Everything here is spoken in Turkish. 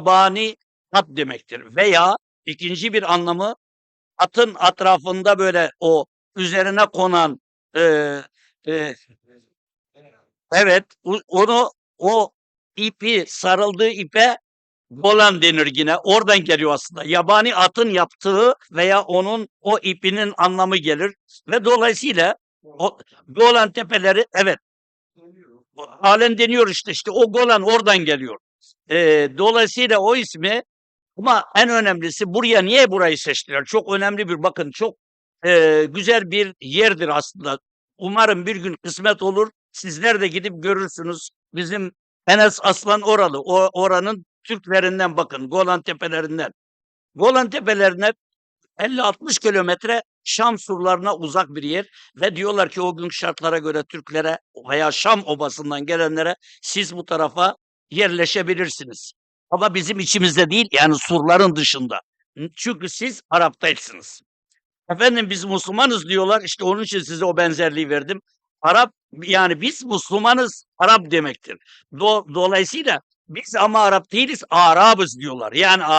yabani at demektir. Veya ikinci bir anlamı atın etrafında böyle o üzerine konan e, e, evet onu o ipi sarıldığı ipe Golan denir yine. Oradan geliyor aslında. Yabani atın yaptığı veya onun o ipinin anlamı gelir ve dolayısıyla o Golan tepeleri evet halen deniyor işte işte o Golan oradan geliyor. Ee, dolayısıyla o ismi ama en önemlisi buraya niye burayı seçtiler? Çok önemli bir bakın çok e, güzel bir yerdir aslında. Umarım bir gün kısmet olur. Sizler de gidip görürsünüz. Bizim Enes Aslan oralı. O oranın Türklerinden bakın Golan tepelerinden. Golan tepelerine 50-60 kilometre Şam surlarına uzak bir yer ve diyorlar ki o gün şartlara göre Türklere veya Şam obasından gelenlere siz bu tarafa yerleşebilirsiniz. Ama bizim içimizde değil yani surların dışında. Çünkü siz Arap değilsiniz. Efendim biz Müslümanız diyorlar işte onun için size o benzerliği verdim. Arap yani biz Müslümanız Arap demektir. Do- dolayısıyla biz ama Arap değiliz Arabız diyorlar. Yani